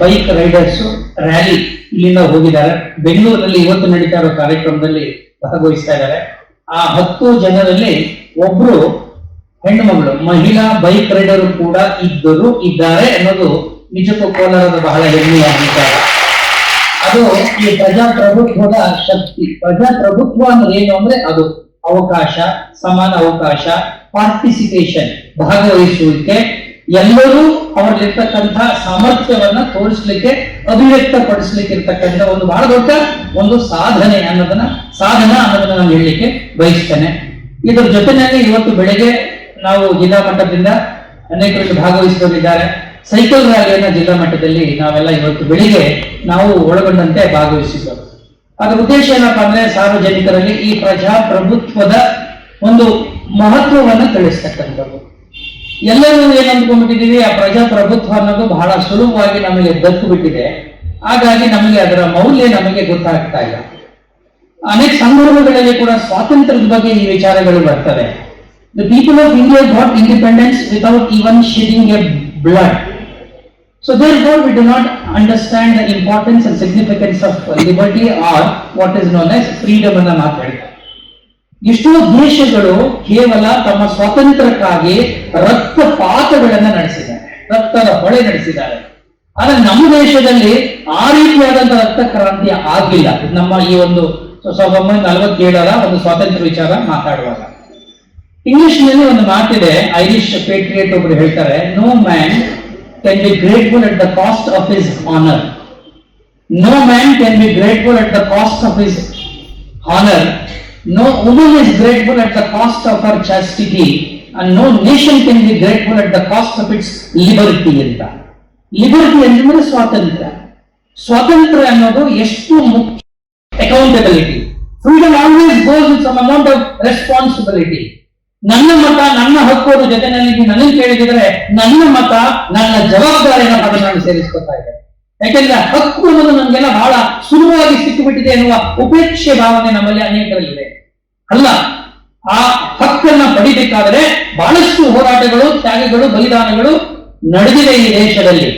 Bike Riders rally ಇಲ್ಲಿಂದ ಹೋಗಿದ್ದಾರೆ. ಬೆಂಗಳೂರಲ್ಲಿ ಇವತ್ತು ನಡೀತಾ ಇರೋ ಕಾರ್ಯಕ್ರಮದಲ್ಲಿ ಭಾಗವಹಿಸ್ತಾ ಇದ್ದಾರೆ. ಆ ಹತ್ತು ಜನರಲ್ಲಿ ಒಬ್ರು ಹೆಣ್ಣುಮಗಳು ಮಹಿಳಾ ಬೈಕ್ ರೈಡರ್ ಕೂಡ ಇದ್ದರು ಇದ್ದಾರೆ ಅನ್ನೋದು ನಿಜಕ್ಕೂ ಕೋಲಾರದ ಬಹಳ ಹೆಮ್ಮೆಯ ಅದು ಈ ಪ್ರಜಾಪ್ರಭುತ್ವದ ಶಕ್ತಿ. ಪ್ರಜಾಪ್ರಭುತ್ವ ಅಂದ್ರೆ ಏನು ಅಂದ್ರೆ ಅದು ಅವಕಾಶ, ಸಮಾನ ಅವಕಾಶ ಪಾರ್ಟಿಸಿಪೇಷನ್ ಭಾಗವಹಿಸುವಿಕೆ ಎಲ್ಲರೂ ಅವರಲ್ಲಿರ್ತಕ್ಕಂಥ ಸಾಮರ್ಥ್ಯವನ್ನ ತೋರಿಸ್ಲಿಕ್ಕೆ ಅಭಿವ್ಯಕ್ತಪಡಿಸ್ಲಿಕ್ಕೆ ಇರ್ತಕ್ಕಂಥ ಒಂದು ಬಹಳ ದೊಡ್ಡ ಒಂದು ಸಾಧನೆ ಅನ್ನೋದನ್ನ, ಸಾಧನ ಅನ್ನೋದನ್ನ ನಾನು ಹೇಳಲಿಕ್ಕೆ ಬಯಸ್ತೇನೆ. ಇದರ ಜೊತೆನಲ್ಲಿ ಇವತ್ತು ಬೆಳಿಗ್ಗೆ ನಾವು ಜಿಲ್ಲಾ ಮಟ್ಟದಿಂದ ಅನೇಕರು ಭಾಗವಹಿಸಿಕೊಂಡಿದ್ದಾರೆ. ಸೈಕಲ್ ರ್ಯಾಲಿಯನ್ನ ಜಿಲ್ಲಾ ಮಟ್ಟದಲ್ಲಿ ನಾವೆಲ್ಲ ಇವತ್ತು ಬೆಳಿಗ್ಗೆ ನಾವು ಒಳಗೊಂಡಂತೆ ಭಾಗವಹಿಸಿದ್ದೆವು. ಅದರ ಉದ್ದೇಶ ಏನಪ್ಪಾ ಅಂದ್ರೆ ಸಾರ್ವಜನಿಕರಲ್ಲಿ ಈ ಪ್ರಜಾಪ್ರಭುತ್ವದ ಒಂದು ಮಹತ್ವವನ್ನು ತಿಳಿಸ್ತಕ್ಕಂಥದ್ದು. ಎಲ್ಲರೂ ಏನ್ ಆ ಪ್ರಜಾಪ್ರಭುತ್ವ ಅನ್ನೋದು ಬಹಳ ಸುಲಭವಾಗಿ ನಮಗೆ ದತ್ತು ಬಿಟ್ಟಿದೆ. ಹಾಗಾಗಿ ನಮಗೆ ಅದರ ಮೌಲ್ಯ ನಮಗೆ ಗೊತ್ತಾಗ್ತಾ ಇಲ್ಲ. ಅನೇಕ ಸಂದರ್ಭಗಳಲ್ಲಿ ಕೂಡ ಸ್ವಾತಂತ್ರ್ಯದ ಬಗ್ಗೆ ಈ ವಿಚಾರಗಳು ಬರ್ತವೆ. The people of India got independence without even shedding a blood So therefore, we do not understand the importance and significance of liberty or what is known as freedom ಅನ್ನ ಮಾತಾಡ್ತಾರೆ ಎಷ್ಟೋ ದೇಶಗಳು ಕೇವಲ ತಮ್ಮ ಸ್ವಾತಂತ್ರ್ಯಕ್ಕಾಗಿ ರಕ್ತಪಾತಗಳನ್ನ ನಡೆಸಿದ್ದಾರೆ, ರಕ್ತದ ಹೊಳೆ ನಡೆಸಿದ್ದಾರೆ. ಆದ್ರೆ ನಮ್ಮ ದೇಶದಲ್ಲಿ ಆ ರೀತಿಯಾದಂತಹ ರಕ್ತ ಕ್ರಾಂತಿ ಆಗಿಲ್ಲ ನಮ್ಮ ಈ ಒಂದು ಸಾವಿರದ ಒಂಬೈನೂರ ನಲವತ್ತೇಳರ ಒಂದು ಸ್ವಾತಂತ್ರ್ಯ ವಿಚಾರ ಮಾತಾಡುವಾಗ. ಇಂಗ್ಲಿಷ್ನಲ್ಲಿ ಒಂದು ಮಾತಿದೆ ಐರಿಷ್ ಪೇಟ್ರಿಯೇಟ್ ಒಬ್ರು ಹೇಳ್ತಾರೆ no man can be grateful at the cost of his honour no man can be grateful at the cost of his honour no woman is grateful at the cost of her chastity, and no nation can be grateful at the cost of its liberty ಅಂತ liberty ಅಂತಂದ್ರೆ ಸ್ವಾತಂತ್ರ್ಯ. ಸ್ವಾತಂತ್ರ್ಯ ಅನ್ನೋದು ಎಷ್ಟು ಮುಖ್ಯ accountability freedom always goes with some amount of responsibility ನನ್ನ ಮತ ನನ್ನ ಹಕ್ಕು ಜೊತೆ ನನಗೆ ನನಗೆ ಕೇಳಿದ್ರೆ ನನ್ನ ಮತ ನನ್ನ ಜವಾಬ್ದಾರಿಯನ್ನು ಪದ ನಾನು ಸೇರಿಸ್ಕೊತಾ ಇದೆ ಯಾಕೆಂದ್ರೆ ಹಕ್ಕು ಅನ್ನೋದು ನಮಗೆಲ್ಲ ಬಹಳ ಸುಲಭವಾಗಿ ಸಿಕ್ಕಿಬಿಟ್ಟಿದೆ ಎನ್ನುವ ಉಪೇಕ್ಷೆ ಭಾವನೆ ನಮ್ಮಲ್ಲಿ ಅನೇಕರಲ್ಲಿದೆ ಅಲ್ಲ, ಆ ಹಕ್ಕನ್ನ ಪಡಿಬೇಕಾದರೆ ಬಹಳಷ್ಟು ಹೋರಾಟಗಳು, ತ್ಯಾಗಗಳು, ಬಲಿದಾನಗಳು ನಡೆದಿದೆ ಈ ದೇಶದಲ್ಲಿ.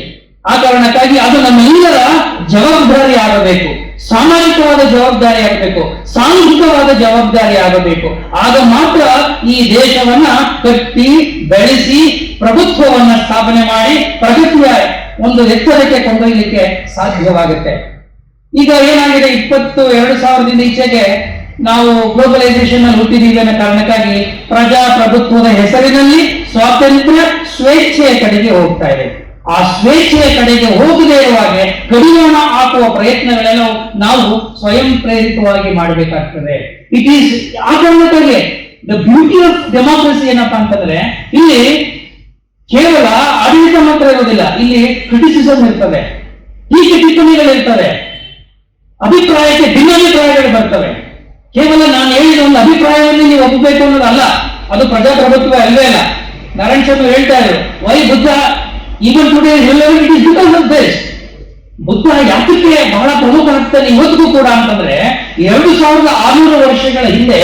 ಆ ಕಾರಣಕ್ಕಾಗಿ ಅದು ನಮ್ಮೆಲ್ಲರ ಜವಾಬ್ದಾರಿ ಆಗಬೇಕು. ಸಾಮಾಜಿಕವಾದ ಜವಾಬ್ದಾರಿ ಆಗಬೇಕು. ಸಾಂಘಿಕವಾದ ಜವಾಬ್ದಾರಿ ಆಗಬೇಕು. ಆಗ ಮಾತ್ರ ಈ ದೇಶವನ್ನ ಕಟ್ಟಿ, ಬೆಳೆಸಿ, ಪ್ರಭುತ್ವವನ್ನ ಸ್ಥಾಪನೆ ಮಾಡಿ, ಪ್ರಗತಿಯ ಒಂದು ಎತ್ತರಕ್ಕೆ ಕೊಂಡೊಯ್ಯಲಿಕ್ಕೆ ಸಾಧ್ಯವಾಗುತ್ತೆ. ಈಗ ಏನಾಗಿದೆ, ಇಪ್ಪತ್ತು, ಎರಡು ಸಾವಿರದಿಂದ ಈಚೆಗೆ ನಾವು ಗ್ಲೋಬಲೈಸೇಷನ್ ಅಲ್ಲಿ ಹುಟ್ಟಿದೀವಿ ಅನ್ನೋ ಕಾರಣಕ್ಕಾಗಿ ಪ್ರಜಾಪ್ರಭುತ್ವದ ಹೆಸರಿನಲ್ಲಿ ಸ್ವಾತಂತ್ರ್ಯ ಸ್ವೇಚ್ಛೆಯ ಕಡೆಗೆ ಹೋಗ್ತಾ ಇದೆ. ಆ ಸ್ವೇಚ್ಛೆಯ ಕಡೆಗೆ ಹೋಗದೇ ಇರುವಾಗೆ ಕಡಿವಾಣ ಹಾಕುವ ಪ್ರಯತ್ನಗಳೆಲ್ಲವೂ ನಾವು ಸ್ವಯಂ ಪ್ರೇರಿತವಾಗಿ ಮಾಡಬೇಕಾಗ್ತದೆ. ಇಟ್ ಈಸ್ ಆ ಕಾರಣಕ್ಕಾಗಿ ದ ಬ್ಯೂಟಿ ಆಫ್ ಡೆಮಾಕ್ರಸಿ ಏನಪ್ಪಾ ಅಂತಂದ್ರೆ, ಇಲ್ಲಿ ಕೇವಲ ಆಡಳಿತ ಮಾತ್ರ ಇರೋದಿಲ್ಲ ಇಲ್ಲಿ ಕ್ರಿಟಿಸಿಸಮ್ ಇರ್ತದೆ. ಹೀಗೆ ಟಿಪ್ಪಣಿಗಳಿರ್ತವೆ. ಅಭಿಪ್ರಾಯಕ್ಕೆ ಭಿನ್ನಾಭಿಪ್ರಾಯಗಳು ಬರ್ತವೆ. ಕೇವಲ ನಾನು ಹೇಳಿದ ಒಂದು ಅಭಿಪ್ರಾಯವನ್ನು ನೀವು ಒಪ್ಪಬೇಕು ಅನ್ನೋದಲ್ಲ, ಅದು ಪ್ರಜಾಪ್ರಭುತ್ವ ಅಲ್ಲವೇ ಅಲ್ಲ. ನಾರಾಯಣ ಶರ್ಮ ಹೇಳ್ತಾ ಇದ್ರು, why Buddha even today it is because of ದೇಶ್ ಬುದ್ಧ ಯಾತಕ್ಕೆ ಬಹಳ ಪ್ರಮುಖ ಆಗ್ತಾನೆ ಇವತ್ತಿಗೂ ಕೂಡ ಅಂತಂದ್ರೆ, ಎರಡು ಸಾವಿರದ ಆರುನೂರು ವರ್ಷಗಳ ಹಿಂದೆ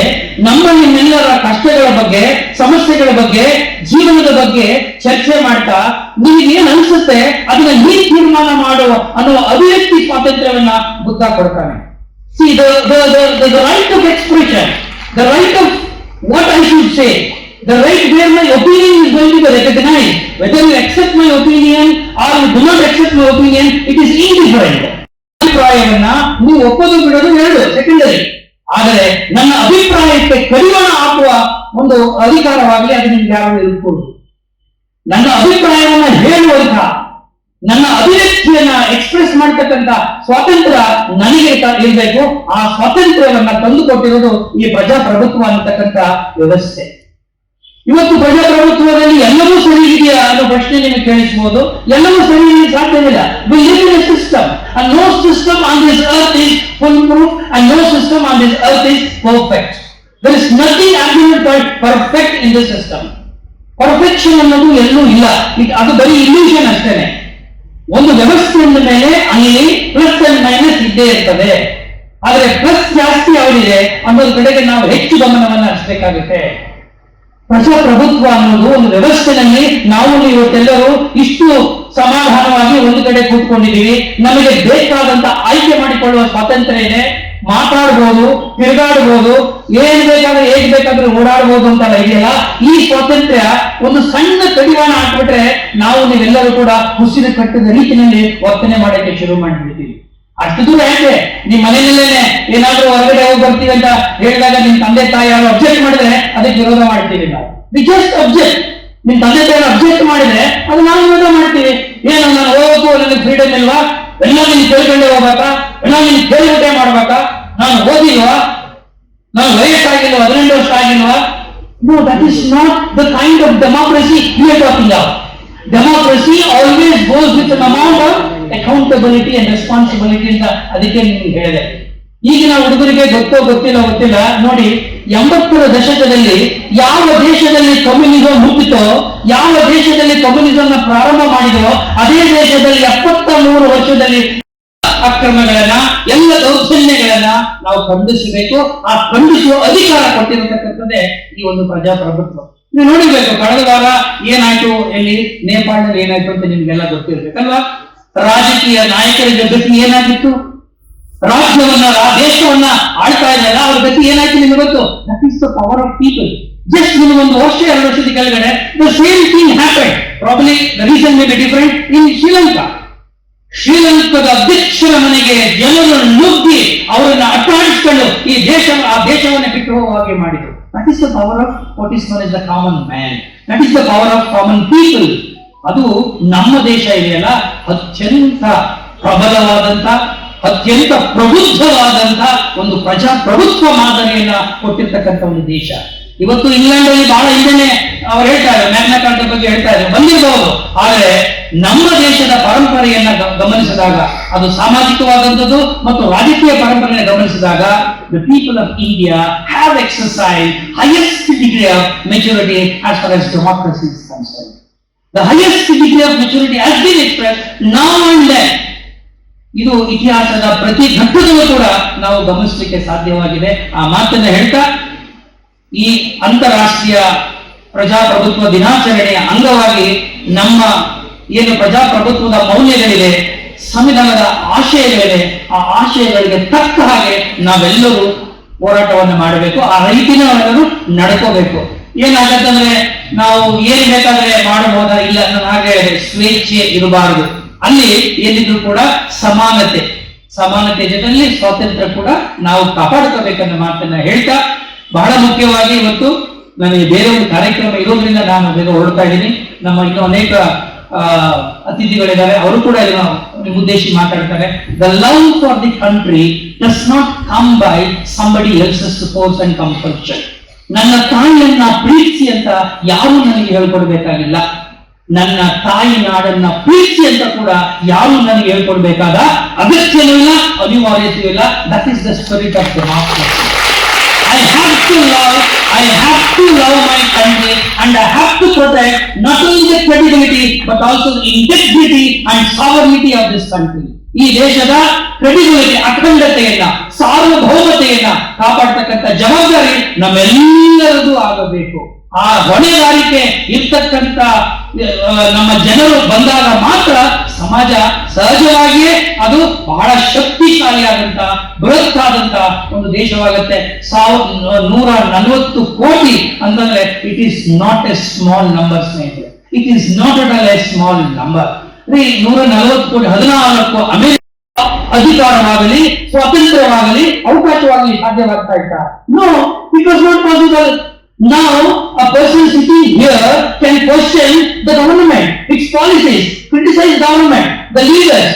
ನಮ್ಮ ನಿಮ್ಮೆಲ್ಲರ ಕಷ್ಟಗಳ ಬಗ್ಗೆ, ಸಮಸ್ಯೆಗಳ ಬಗ್ಗೆ, ಜೀವನದ ಬಗ್ಗೆ ಚರ್ಚೆ ಮಾಡ್ತಾ ನಿಮಗೆ ಏನ್ ಅನ್ಸುತ್ತೆ? ಅದನ್ನ ನೀನ್ ತೀರ್ಮಾನ ಮಾಡೋ ಅನ್ನುವ ಅಭಿವ್ಯಕ್ತಿ ಸ್ವಾತಂತ್ರ್ಯವನ್ನ ಬುದ್ಧ ಕೊಡ್ತಾನೆ. See the, right of expression, the right of what I should say, the right where my opinion is going to be recognized. Whether you accept my opinion or you do not accept my opinion, it is indifferent. ಅಭಿಪ್ರಾಯವನ್ನ ನೀವು ಒಪ್ಪೋದು ಬಿಡೋದು ಎರಡು secondary ಆದರೆ ನನ್ನ ಅಭಿಪ್ರಾಯಕ್ಕೆ ಕಡಿವಾಣ ಹಾಕುವ ಒಂದು ಅಧಿಕಾರವಾಗಲಿ ಅದು ನಿಮ್ಗೆ ಯಾರು ಇರ್ಬೋದು ನನ್ನ ಅಭಿಪ್ರಾಯವನ್ನ ಹೇಳುವಂತ ನನ್ನ ಅಭಿವ್ಯಕ್ತಿಯನ್ನ ಎಕ್ಸ್ಪ್ರೆಸ್ ಮಾಡ್ತಕ್ಕಂಥ ಸ್ವಾತಂತ್ರ್ಯ ನನಗೆ ಇರಬೇಕು. ಆ ಸ್ವಾತಂತ್ರ್ಯವನ್ನ ತಂದುಕೊಟ್ಟಿರೋದು ಈ ಪ್ರಜಾಪ್ರಭುತ್ವ ಅನ್ನತಕ್ಕಂಥ ವ್ಯವಸ್ಥೆ. ಇವತ್ತು ಪ್ರಜಾಪ್ರಭುತ್ವದಲ್ಲಿ ಎಲ್ಲವೂ ಸರಿ ಇದೆಯಾ ಅನ್ನೋ ಪ್ರಶ್ನೆ ನಿಮಗೆ ಕೇಳಿಸಬಹುದು ಎಲ್ಲವೂ ಸರಿ ಸಾಧ್ಯವಿಲ್ಲ system no system on this earth is foolproof and no system on this earth is perfect there is nothing argument perfect in this system perfection ಅನ್ನೋದು ಎಲ್ಲೂ ಇಲ್ಲ. ಅದು ಬರೀ ಇಲ್ಯೂಷನ್ ಅಷ್ಟೇನೆ. ಒಂದು ವ್ಯವಸ್ಥೆಯ ಮೇಲೆ ಅಲ್ಲಿ ಪ್ಲಸ್ ಅಂಡ್ ಮೈನಸ್ ಇದ್ದೇ ಇರ್ತದೆ. ಆದ್ರೆ ಪ್ಲಸ್ ಜಾಸ್ತಿ ಯಾವ್ದಿದೆ? ಅನ್ನೋದ್ರ ಕಡೆಗೆ ನಾವು ಹೆಚ್ಚು ಗಮನವನ್ನ ಹರಿಸಬೇಕಾಗುತ್ತೆ. ಪ್ರಜಾಪ್ರಭುತ್ವ ಅನ್ನೋದು ಒಂದು ವ್ಯವಸ್ಥೆನಲ್ಲಿ ನಾವು ಇವತ್ತೆಲ್ಲರೂ ಇಷ್ಟು ಸಮಾಧಾನವಾಗಿ ಒಂದು ಕಡೆ ಕೂತ್ಕೊಂಡಿದ್ದೀವಿ. ನಮಗೆ ಬೇಕಾದಂತ ಆಯ್ಕೆ ಮಾಡಿಕೊಳ್ಳುವ ಸ್ವಾತಂತ್ರ್ಯ ಇದೆ. ಮಾತಾಡ್ಬೋದು, ತಿರುಗಾಡ್ಬೋದು, ಏನ್ ಬೇಕಾದ್ರೆ ಹೇಗ್ ಬೇಕಾದ್ರೆ ಓಡಾಡ್ಬೋದು ಅಂತೆಲ್ಲ ಇದೆಯಲ್ಲ, ಈ ಸ್ವಾತಂತ್ರ್ಯ ಒಂದು ಸಣ್ಣ ಕಡಿವಾಣ ಹಾಕ್ಬಿಟ್ರೆ ನಾವು ನೀವೆಲ್ಲರೂ ಕೂಡ ಹುಸಿನ ಕಟ್ಟದ ರೀತಿಯಲ್ಲಿ ವರ್ತನೆ ಮಾಡಕ್ಕೆ ಶುರು ಮಾಡಿಬಿಡ್ತೀವಿ. ಅಷ್ಟು ದೂರ ಯಾಕೆ? ನಿಮ್ ಮನೆಯಲ್ಲೇನೆ ಏನಾದ್ರೂ ಹೊರಗಡೆ ಹೋಗಿ ಬರ್ತೀವಿ ಅಂತ ಹೇಳಿದಾಗ ನಿಮ್ ತಂದೆ ತಾಯಿ ಯಾರು ಅಬ್ಜೆಕ್ಟ್ ಮಾಡಿದ್ರೆ ಅದಕ್ಕೆ ವಿರೋಧ ಮಾಡ್ತೀವಿ ನಾವು ಜಸ್ಟ್ ಅಬ್ಜೆಕ್ಟ್ ನಿಮ್ ತಂದೆ ತಾಯಿ ಅಬ್ಜೆಕ್ಟ್ ಮಾಡಿದ್ರೆ ಅದು ನಾವು ವಿರೋಧ ಮಾಡ್ತೀವಿ. ಏನು ನಾನು ಹೋಗೋದು ನನಗೆ ಫ್ರೀಡಮ್ ಇಲ್ವಾ? ಎಲ್ಲ ನೀನು ಕೇಳ್ಕೊಂಡೆ ಹೋಗ್ಬೇಕಾ? ನೀನು ಕೇಳಿಬಿಟ್ಟೆ ಮಾಡ್ಬೇಕಾ? ನಾನು ಓದಿಲ್ವಾ? ನಾನು ವಯಸ್ಸಾಗಿಲ್ವಾ? ಹದಿನೆಂಟು ವರ್ಷ ಆಗಿಲ್ವಾ? No that is not the kind of democracy you are talking of democracy always goes with an amount of accountability and responsibility ಅಂತ ಅದಕ್ಕೆ ನಿಮ್ಗೆ ಹೇಳಿದೆ. ಈಗಿನ ಹುಡುಗರಿಗೆ ಗೊತ್ತೋ ಗೊತ್ತಿಲ್ಲ ಗೊತ್ತಿಲ್ಲ. ನೋಡಿ ಎಂಬತ್ತರ ದಶಕದಲ್ಲಿ ಯಾವ ದೇಶದಲ್ಲಿ ಕಮ್ಯುನಿಸಂ ಹುಟ್ಟಿತೋ, ಯಾವ ದೇಶದಲ್ಲಿ ಕಮ್ಯುನಿಸಂ ಪ್ರಾರಂಭ ಮಾಡಿದೋ, ಅದೇ ದೇಶದಲ್ಲಿ ಎಪ್ಪತ್ತ ಮೂರು ವರ್ಷದಲ್ಲಿ ಅಕ್ರಮಗಳನ್ನ, ಎಲ್ಲ ದೌರ್ಜನ್ಯಗಳನ್ನ ನಾವು ಖಂಡಿಸಬೇಕು. ಆ ಖಂಡಿಸುವ ಅಧಿಕಾರ ಕೊಟ್ಟಿರತಕ್ಕಂಥದ್ದೇ ಈ ಒಂದು ಪ್ರಜಾಪ್ರಭುತ್ವ. ನೀವು ನೋಡಿರ್ಬೇಕು, ಕಳೆದ ವಾರ ಏನಾಯ್ತು ಎಲ್ಲಿ? ನೇಪಾಳದಲ್ಲಿ ಏನಾಯ್ತು ಅಂತ ನಿಮ್ಗೆಲ್ಲ ಗೊತ್ತಿರ್ಬೇಕಲ್ವಾ? ರಾಜಕೀಯ ನಾಯಕರ ಜೊತೆ ಏನಾಗಿತ್ತು? ರಾಜ್ಯವನ್ನ ದೇಶವನ್ನ ಆಳ್ತಾ ಇದ್ದಲ್ಲ ಅವ್ರ ಗತಿ ಏನಾಯ್ತು ನಿಮ್ಗೆ ಗೊತ್ತು? That is the power of people just ನಿಮ್ಗೆ ಒಂದು ವರ್ಷ, ಎರಡು ವರ್ಷದ ಕೆಳಗಡೆ the same thing happen probably the reason may be different in Sri Lanka ಶ್ರೀಲಂಕಾದ ಅಧ್ಯಕ್ಷರ ಮನೆಗೆ ಜನರು ನುಗ್ಗಿ ಅವರನ್ನು ಅಟ್ಟಾಡಿಸಿಕೊಂಡು ಈ ದೇಶ, ಆ ದೇಶವನ್ನು ಬಿಟ್ಟು ಹೋಗುವ ಹಾಗೆ ಮಾಡಿದರು. That is the power of what is known is the common man that is the power of common people ಅದು ನಮ್ಮ ದೇಶ ಇದೆಯಲ್ಲ ಅತ್ಯಂತ ಪ್ರಬಲವಾದಂತ, ಅತ್ಯಂತ ಪ್ರಬುದ್ಧವಾದಂತ ಒಂದು ಪ್ರಜಾಪ್ರಭುತ್ವ ಮಾದರಿಯನ್ನ ಕೊಟ್ಟಿರ್ತಕ್ಕಂಥ ಒಂದು ದೇಶ. ಇವತ್ತು ಇಂಗ್ಲೆಂಡ್ ಅಲ್ಲಿ ಬಹಳ ಹಿಂದೆನೆ ಅವ್ರು ಹೇಳ್ತಾರೆ ಮ್ಯಾಗ್ನಾ ಕಾರ್ಟ ಬಗ್ಗೆ ಹೇಳ್ತಾರೆ ಬಂದಿರಬಹುದು ಆದ್ರೆ ನಮ್ಮ ದೇಶದ ಪರಂಪರೆಯನ್ನ ಗಮನಿಸಿದಾಗ, ಅದು ಸಾಮಾಜಿಕವಾದಂಥದ್ದು ಮತ್ತು ರಾಜಕೀಯ ಪರಂಪರೆಯನ್ನು ಗಮನಿಸಿದಾಗ the people of India have exercise highest degree of maturity as far as democracy the highest degree of maturity as been express now and ಇದು ಇತಿಹಾಸದ ಪ್ರತಿ ಘಟ್ಟದಲ್ಲೂ ಕೂಡ ನಾವು ಗಮನಿಸಲಿಕ್ಕೆ ಸಾಧ್ಯವಾಗಿದೆ. ಆ ಮಾತನ್ನ ಹೇಳ್ತಾ ಈ ಅಂತಾರಾಷ್ಟ್ರೀಯ ಪ್ರಜಾಪ್ರಭುತ್ವ ದಿನಾಚರಣೆಯ ಅಂಗವಾಗಿ ನಮ್ಮ ಏನು ಪ್ರಜಾಪ್ರಭುತ್ವದ ಮೌಲ್ಯಗಳಿವೆ, ಸಂವಿಧಾನದ ಆಶಯಗಳಿವೆ, ಆ ಆಶಯಗಳಿಗೆ ತಕ್ಕ ಹಾಗೆ ನಾವೆಲ್ಲರೂ ಹೋರಾಟವನ್ನು ಮಾಡಬೇಕು, ಆ ರೀತಿನವರೆಲ್ಲರೂ ನಡ್ಕೋಬೇಕು. ಏನಾಗತ್ತಂದ್ರೆ ನಾವು ಏನ್ ಬೇಕಾದ್ರೆ ಮಾಡಬಹುದಾ ಇಲ್ಲ ಅನ್ನೋ ಹಾಗೆ ಸ್ವೇಚ್ಛೆ ಇರಬಾರದು. ಅಲ್ಲಿ ಏನಿದ್ರು ಕೂಡ ಸಮಾನತೆ. ಸಮಾನತೆ ಜೊತೆಯಲ್ಲಿ ಸ್ವಾತಂತ್ರ್ಯ ಕೂಡ ನಾವು ಕಾಪಾಡ್ಕೋಬೇಕನ್ನೋ ಮಾತನ್ನ ಹೇಳ್ತಾ ಬಹಳ ಮುಖ್ಯವಾಗಿ ಇವತ್ತು ನನಗೆ ಬೇರೆ ಒಂದು ಕಾರ್ಯಕ್ರಮ ಇರೋದ್ರಿಂದ ನಾನು ಬೇಗ ಹೊರಡ್ತಾ ಇದ್ದೀನಿ. ನಮ್ಮ ಇನ್ನೂ ಅನೇಕ ಅತಿಥಿಗಳಿದ್ದಾರೆ. ಅವರು ಕೂಡ ಇದನ್ನ ಉದ್ದೇಶಿ ಮಾತಾಡ್ತಾರೆ. The love for the country does not come by somebody else's force and compulsion ನನ್ನ ತಾಯಿಯನ್ನ ಪ್ರೀತಿಸಿ ಅಂತ ಯಾರು ನನಗೆ ಹೇಳ್ಕೊಡ್ಬೇಕಾಗಿಲ್ಲ. ನನ್ನ ತಾಯಿ ನಾಡನ್ನ ಪ್ರೀತಿ ಅಂತ ಕೂಡ ಯಾರು ನನಗೆ ಹೇಳ್ಕೊಡ್ಬೇಕಾದ ಅಗತ್ಯವೂ ಇಲ್ಲ, ಅನಿವಾರ್ಯತೆಯೂ ಇಲ್ಲ. That is the spirit of I have to love, I have to love my country and I have to protect not only the credibility but also the integrity and sovereignty of this country. ಈ ದೇಶದ credibility ಅಖಂಡತೆಯನ್ನ ಸಾರ್ವಭೌಮತೆಯನ್ನ ಕಾಪಾಡ್ತಕ್ಕಂಥ ಜವಾಬ್ದಾರಿ ನಮ್ಮೆಲ್ಲರದು ಆಗಬೇಕು ಆ ಹೊಣೆಗಾರಿಕೆ ಇರ್ತಕ್ಕಂಥ ನಮ್ಮ ಜನರು ಬಂದಾಗ ಮಾತ್ರ ಸಮಾಜ ಸಹಜವಾಗಿಯೇ ಅದು ಬಹಳ ಶಕ್ತಿಶಾಲಿಯಾದಂತ ಬೃಹತ್ತಾದಂತ ಒಂದು ದೇಶವಾಗುತ್ತೆ. ಸಾವಿರ ನೂರ ನಲವತ್ತು ಕೋಟಿ ಅಂತಂದ್ರೆ it is not a small number ಸ್ನೇಹಿತರೆ. It is not at all a small number ನೂರ ನಲವತ್ತು ಕೋಟಿ ಹದಿನಾಲ್ಕು ಅಮೆರಿಕ ಅಧಿಕಾರವಾಗಲಿ, ಸ್ವಾತಂತ್ರ್ಯವಾಗಲಿ, ಅವಕಾಶವಾಗಲಿ ಸಾಧ್ಯವಾಗ್ತಾ ಇತ್ತ no it was not possible ನಾವು a person sitting here can its policies, criticize government, the leaders.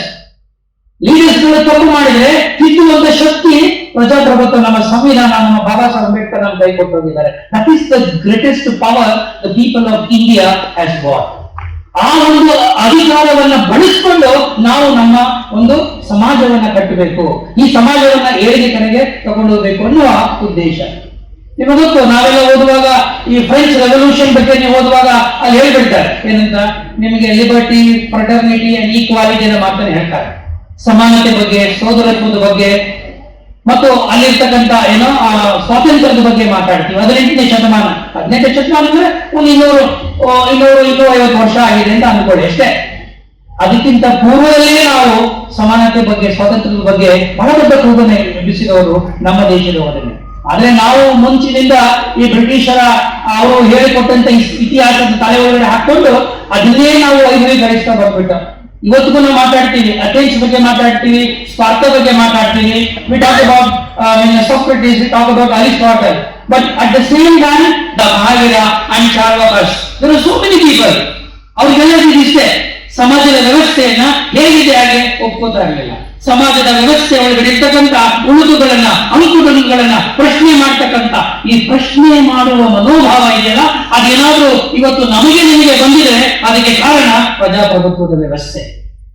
ಲೀಡರ್ಸ್ಗಳು ತಪ್ಪು ಮಾಡಿದ್ರೆ ತಿದ್ದುವಂತ ಶಕ್ತಿ ಪ್ರಜಾಪ್ರಭುತ್ವ ನಮ್ಮ ಸಂವಿಧಾನ ನಮ್ಮ ಬಾಬಾ ಸಾಹೇಬ್ ಅಂಬೇಡ್ಕರ್ ನಮ್ಮ ಕೈ ಕೊಟ್ಟೋಗಿದ್ದಾರೆ that is the greatest power the people of India has got ಆ ಒಂದು ಅಧಿಕಾರವನ್ನ ಬಳಸಿಕೊಂಡು ನಾವು ನಮ್ಮ ಒಂದು ಸಮಾಜವನ್ನ ಕಟ್ಟಬೇಕು. ಈ ಸಮಾಜವನ್ನ ಏಳಿಗೆ ಕಡೆಗೆ ತಗೊಂಡು ಹೋಗ್ಬೇಕು ಅನ್ನುವ ಉದ್ದೇಶ. ನಿಮಗೆ ಗೊತ್ತು ನಾವೆಲ್ಲ ಓದುವಾಗ ಈ ಫ್ರೆಂಚ್ ರೆವಲ್ಯೂಷನ್ ಬಗ್ಗೆ ನೀವು ಓದುವಾಗ ಅಲ್ಲಿ ಹೇಳ್ಬಿಡ್ತಾರೆ. ಏನಂತ? ನಿಮಗೆ ಲಿಬರ್ಟಿ ಫ್ರಟರ್ನಿಟಿ ಅಂಡ್ ಈಕ್ವಾಲಿಟಿ ಅನ್ನೋ ಮಾತನ್ನ ಹೇಳ್ತಾರೆ. ಸಮಾನತೆ ಬಗ್ಗೆ ಸೋದರತ್ವದ ಬಗ್ಗೆ ಮತ್ತು ಅಲ್ಲಿರ್ತಕ್ಕಂಥ ಏನೋ ಆ, ಸ್ವಾತಂತ್ರ್ಯದ ಬಗ್ಗೆ ಮಾತಾಡ್ತೀವಿ. ಹದಿನೆಂಟನೇ ಶತಮಾನ ಹದಿನೆಂಟನೇ ಶತಮಾನ ಅಂದ್ರೆ ಒಂದು ಇನ್ನೂರು ಇನ್ನೂರು ಇನ್ನೂರ ಐವತ್ತು ವರ್ಷ ಆಗಿದೆ ಅಂತ ಅನ್ಕೊಳ್ಳಿ ಅಷ್ಟೇ. ಅದಕ್ಕಿಂತ ಪೂರ್ವದಲ್ಲಿಯೇ ನಾವು ಸಮಾನತೆ ಬಗ್ಗೆ ಸ್ವಾತಂತ್ರ್ಯದ ಬಗ್ಗೆ ಬಹಳ ದೊಡ್ಡ ಕೂಡನೆ ಬಿಸಿದವರು ನಮ್ಮ ದೇಶದವರನ್ನೇ ಆದ್ರೆ ನಾವು ಮುಂಚಿನಿಂದ ಈ ಬ್ರಿಟಿಷರ ಅವರು ಹೇಳಿಕೊಟ್ಟಂತ ಇತಿಹಾಸದ ತಲೆ ಒಳಗಡೆ ಹಾಕೊಂಡು ಅದನ್ನೇ ನಾವು ವೈಭವೀಕರಿಸ್ತಾ ಬಂದ್ಬಿಟ್ಟು. ಇವತ್ತಿಗೂ ನಾವು ಮಾತಾಡ್ತೀವಿ ಅಥೆನ್ಸ್ ಬಗ್ಗೆ ಮಾತಾಡ್ತೀವಿ ಸ್ಪಾರ್ಥ ಬಗ್ಗೆ ಮಾತಾಡ್ತೀವಿ we talk about Socrates we talk about Aristotle but at the same time the Mahavira and Charvakas there so many people ಅವ್ರಿಗೆಲ್ಲ ಇಷ್ಟೇ ಸಮಾಜದ ವ್ಯವಸ್ಥೆಯನ್ನ ಹೇಗಿದೆ ಹಾಗೆ ಒಪ್ಕೋತಾ ಇರಲಿಲ್ಲ ಸಮಾಜದ ವ್ಯವಸ್ಥೆ ಒಳಗಡೆ ಇರ್ತಕ್ಕಂಥ ಉಳುದುಗಳನ್ನ ಅಂಕುಗಳನ್ನ ಪ್ರಶ್ನೆ ಮಾಡ್ತಕ್ಕಂಥ ಈ ಪ್ರಶ್ನೆ ಮಾಡುವ ಮನೋಭಾವ ಇದೆಯಲ್ಲ, ಅದೇನಾದ್ರೂ ಇವತ್ತು ನಮಗೆ ನಿಮಗೆ ಬಂದಿದೆ, ಅದಕ್ಕೆ ಕಾರಣ ಪ್ರಜಾಪ್ರಭುತ್ವದ ವ್ಯವಸ್ಥೆ.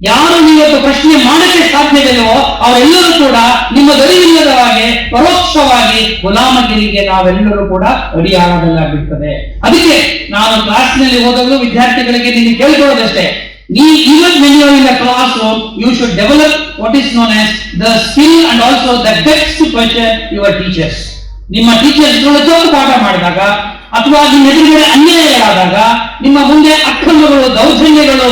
ಯಾರು ನೀವತ್ತು ಪ್ರಶ್ನೆ ಮಾಡಕ್ಕೆ ಸಾಧ್ಯವಿಲ್ಲವೋ ಅವರೆಲ್ಲರೂ ಕೂಡ ನಿಮ್ಮ ದರಿವಿಲ್ಲದ ಹಾಗೆ ಪರೋಕ್ಷವಾಗಿ ಗುಲಾಮಗಿರಿಗೆ ನಾವೆಲ್ಲರೂ ಕೂಡ ಅಡಿಯಾಳದಲ್ಲಾಗಿರ್ತದೆ ಅದಕ್ಕೆ ನಾನು ಕ್ಲಾಸ್ನಲ್ಲಿ ಹೋದಾಗಲೂ ವಿದ್ಯಾರ್ಥಿಗಳಿಗೆ ನಿಮಗೆ ಕೇಳ್ಕೊಳ್ಳೋದಷ್ಟೇ. Even when you are in the classroom you should develop what is known as the skill and also the depth to question your teachers. ನಿಮ್ಮ ಟೀಚರ್ಸ್ ಜೊತೆ ಪಾಠ ಮಾಡಿದಾಗ ಅಥವಾ ನಿಮ್ಮ ಎದುರುಗಡೆ ಅನ್ಯಾಯಗಳಾದಾಗ ನಿಮ್ಮ ಮುಂದೆ ಅಕ್ರಮಗಳು ದೌರ್ಜನ್ಯಗಳು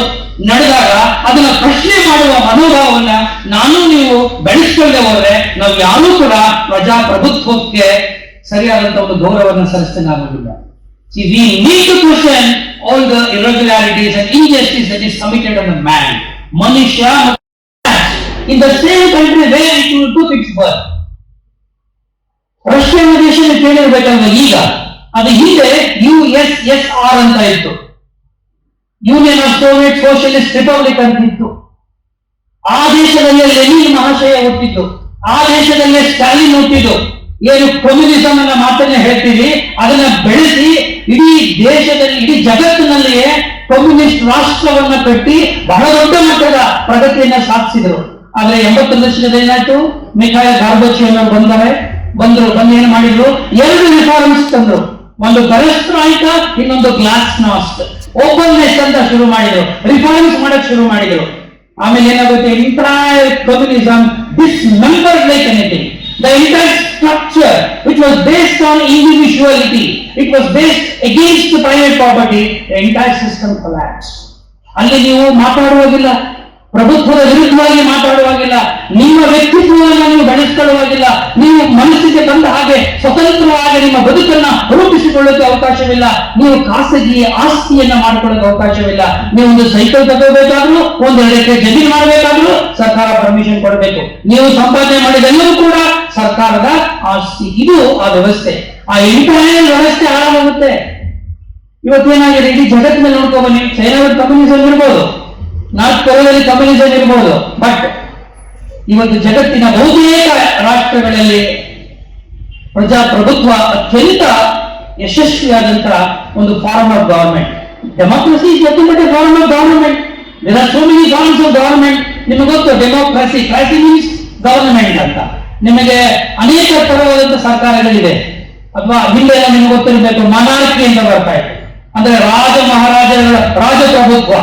ನಡೆದಾಗ ಅದನ್ನ ಪ್ರಶ್ನೆ ಮಾಡುವ ಮನೋಭಾವವನ್ನ ನಾನು ನೀವು ಬೆಳೆಸ್ಕೊಳ್ಳದೆ ಹೋದ್ರೆ ನಾವು ಯಾರೂ ಕೂಡ ಪ್ರಜಾಪ್ರಭುತ್ವಕ್ಕೆ ಸರಿಯಾದಂತ ಒಂದು ಗೌರವವನ್ನು ಸಲ್ಲಿಸ್ತೇನಾಗುವುದಿಲ್ಲ See, we need to question all the irregularities and injustice that is committed on the man. Manisha in the same country, where it will took its birth. Russian ದೇಶ ಕೇಳಿರ್ಬೇಕಲ್ವ ಈಗ. ಅದು ಹಿಂದೆ ಯು ಎಸ್ ಎಸ್ ಆರ್ ಅಂತ ಇತ್ತು. Union of Soviet Socialist Republic ಅಂತ ಇತ್ತು. ಆ ದೇಶದಲ್ಲಿ ಲೆನಿನ್ ಮಹಾಶಯ ಹುಟ್ಟಿದ್ದು. ಆ ದೇಶದಲ್ಲೇ ಸ್ಟಾಲಿನ್ ಹುಟ್ಟಿದ್ದು. ಏನು ಕಮ್ಯುನಿಸಂ ಅನ್ನ ಮಾತನ್ನ ಹೇಳ್ತೀವಿ. ಅದನ್ನ ಬೆಳೆಸಿ ಇಡೀ ದೇಶದಲ್ಲಿ, ಇಡೀ ಜಗತ್ತಿನಲ್ಲಿಯೇ ಕಮ್ಯುನಿಸ್ಟ್ ರಾಷ್ಟ್ರವನ್ನ ಕಟ್ಟಿ ಬಹಳ ದೊಡ್ಡ ಮಟ್ಟದ ಪ್ರಗತಿಯನ್ನ ಸಾಧಿಸಿದರು. ಆದ್ರೆ ಎಂಬತ್ತು ದಶಕದ ಏನಾಯ್ತು? ಮಿಖಾಯ ಗಾರ್ಬಚಿ ಅನ್ನೋರು ಬಂದರೆ ಬಂದ್ರು, ಬಂದು ಏನ್ ಮಾಡಿದ್ರು? ಎರಡು ರಿಫಾರ್ಮ್ಸ್ ತಂದ್ರು. ಒಂದು ಗರಸ್ಟ್ರಾಯ್ಕ ಇನ್ನೊಂದು ಗ್ಲಾಸ್ ನಾಸ್ಟ್ ಓಪನ್ನೆಸ್ ಅಂತ ಶುರು ಮಾಡಿದ್ರು. ರಿಫಾರ್ಮ್ಸ್ ಮಾಡಕ್ ಶುರು ಮಾಡಿದ್ರು. ಆಮೇಲೆ ಏನಾಗುತ್ತೆ? ಇಂಟ್ರಾಯ್ communism dismember like anything the which structure based was individuality, on was it was the private private the entire system collapsed. ಅಲ್ಲಿ ನೀವು ಮಾತಾಡುವಾಗಿಲ್ಲ ಪ್ರಭುತ್ವದ ವಿರುದ್ಧವಾಗಿ ಮಾತಾಡುವಾಗಿಲ್ಲ ನಿಮ್ಮ ವ್ಯಕ್ತಿತ್ವವನ್ನು ನೀವು ಬೆಳೆಸಿಕೊಳ್ಳುವಾಗಿಲ್ಲ ನೀವು ಮನಸ್ಸಿಗೆ ಬಂದ ಹಾಗೆ ಸ್ವತಂತ್ರವಾಗಿ ನಿಮ್ಮ ಬದುಕನ್ನ ರೂಪಿಸಿಕೊಳ್ಳೋಕೆ ಅವಕಾಶವಿಲ್ಲ ನೀವು ಖಾಸಗಿ ಆಸ್ತಿಯನ್ನ ಮಾಡಿಕೊಳ್ಳೋಕೆ ಅವಕಾಶವಿಲ್ಲ ನೀವು ಒಂದು ಸೈಕಲ್ ತಗೋಬೇಕಾದ್ರೂ ಒಂದು ಎಕರೆ ಜಮೀನು ಮಾಡಬೇಕಾದ್ರೂ ಸರ್ಕಾರ ಪರ್ಮಿಷನ್ ಕೊಡಬೇಕು ನೀವು ಸಂಪಾದನೆ ಮಾಡಿದ ಕೂಡ ಸರ್ಕಾರದ ಆಸ್ತಿ. ಇದು ಆ ವ್ಯವಸ್ಥೆ. ಆ ಇಂಟರ್ನಲ್ ವ್ಯವಸ್ಥೆ ಹಾಳಾಗುತ್ತೆ ಇವತ್ತೇನಾಗಿದೆ? ಇಡೀ ಜಗತ್ತಿನಲ್ಲಿ ನೋಡ್ಕೊ ಬನ್ನಿ. ಚೈನಾದಲ್ಲಿ ಕಮ್ಯುನಿಸಂ ಇರ್ಬೋದು. ನಾರ್ತ್ ಕೊರಿಯಾದಲ್ಲಿ ಕಮ್ಯುನಿಸಂ ಇರ್ಬೋದು. ಬಟ್ ಇವತ್ತು ಜಗತ್ತಿನ ಬಹುತೇಕ ರಾಷ್ಟ್ರಗಳಲ್ಲಿ ಪ್ರಜಾಪ್ರಭುತ್ವ ಅತ್ಯಂತ ಯಶಸ್ವಿಯಾದಂತಹ ಒಂದು form of government democracy is form of government so many forms of government ನಿಮಗೆ ಗೊತ್ತು ಡೆಮೋಕ್ರಸಿ ಕ್ರಾಸಿ ಮೀನ್ಸ್ ಗವರ್ಮೆಂಟ್ ಅಂತ. ನಿಮಗೆ ಅನೇಕ ತರವಾದಂತಹ ಸರ್ಕಾರಗಳಿದೆ. ಅಥವಾ ಹಿಂದೆ ನಿಮ್ಗೆ ಗೊತ್ತಿರಬೇಕು ಮನಾರ್ಕಿ ಅಂತ ಬರ್ತಾ ಇತ್ತು ಅಂದ್ರೆ ರಾಜ ಮಹಾರಾಜರ ರಾಜಪ್ರಭುತ್ವ.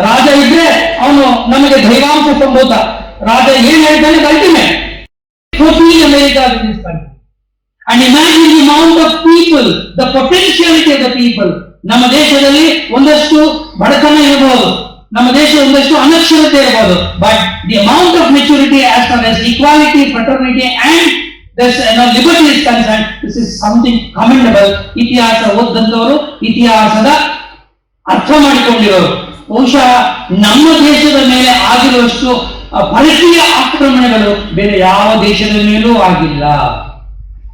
ರಾಜ ಇದ್ರೆ ಅವನು ನಮಗೆ ದೈವಾಂಶ ಸಂಭೂತ. ರಾಜ ಏನ್ ಹೇಳ್ತಾನೆ ultimate. And imagine the amount of people, the potentiality of ನಮ್ಮ ದೇಶದಲ್ಲಿ ಒಂದಷ್ಟು ಬಡತನ ಇರಬಹುದು ನಮ್ಮ ದೇಶ ಒಂದಷ್ಟು ಅನಕ್ಷರತೆ ಇರಬಹುದು but the amount of maturity as far as equality fraternity and this liberty is concern this is something commendable ಇತಿಹಾಸ ಓದಂತವರು ಇತಿಹಾಸದ ಅರ್ಥ ಮಾಡಿಕೊಂಡಿರೋರು. ಬಹುಶಃ ನಮ್ಮ ದೇಶದ ಮೇಲೆ ಆಗಿರುವಷ್ಟು ಆ, ಪರಕೀಯ ಆಕ್ರಮಣಗಳು ಬೇರೆ ಯಾವ ದೇಶದ ಮೇಲೂ ಆಗಿಲ್ಲ.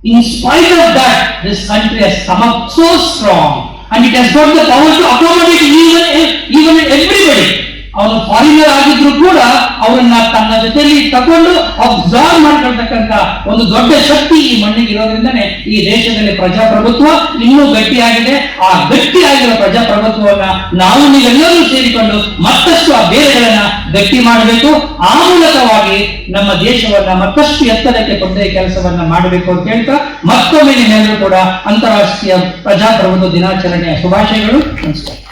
In spite of that, this country has come up so strong and it has got the power to accommodate even, even everybody. ಅವನು ಫಾರಿನರ್ ಆಗಿದ್ರು ಕೂಡ ಅವರನ್ನ ತನ್ನ ಜೊತೆಯಲ್ಲಿ ತಗೊಂಡು ಅಬ್ಸರ್ವ್ ಮಾಡ್ಕೊಳ್ತಕ್ಕಂತ ಒಂದು ದೊಡ್ಡ ಶಕ್ತಿ ಈ ಮಣ್ಣಿಗೆ ಇರೋದ್ರಿಂದನೇ ಈ ದೇಶದಲ್ಲಿ ಪ್ರಜಾಪ್ರಭುತ್ವ ಇನ್ನೂ ಗಟ್ಟಿಯಾಗಿದೆ. ಆ ಗಟ್ಟಿಯಾಗಿರೋ ಪ್ರಜಾಪ್ರಭುತ್ವವನ್ನ ನಾವು ನೀವೆಲ್ಲರೂ ಸೇರಿಕೊಂಡು ಮತ್ತಷ್ಟು ಆ ಬೇರೆಗಳನ್ನ ಗಟ್ಟಿ ಮಾಡಬೇಕು. ಆ ಮೂಲಕವಾಗಿ ನಮ್ಮ ದೇಶವನ್ನ ಮತ್ತಷ್ಟು ಎತ್ತರಕ್ಕೆ ಕೊಂಡೊಯ್ಯ ಕೆಲಸವನ್ನ ಮಾಡಬೇಕು ಅಂತ ಹೇಳ್ತಾ ಮತ್ತೊಮ್ಮೆ ನಿನ್ನೆಲ್ಲರೂ ಕೂಡ ಅಂತಾರಾಷ್ಟ್ರೀಯ ಪ್ರಜಾಪ್ರಭುತ್ವ ದಿನಾಚರಣೆಯ ಶುಭಾಶಯಗಳು. ನಮಸ್ಕಾರ.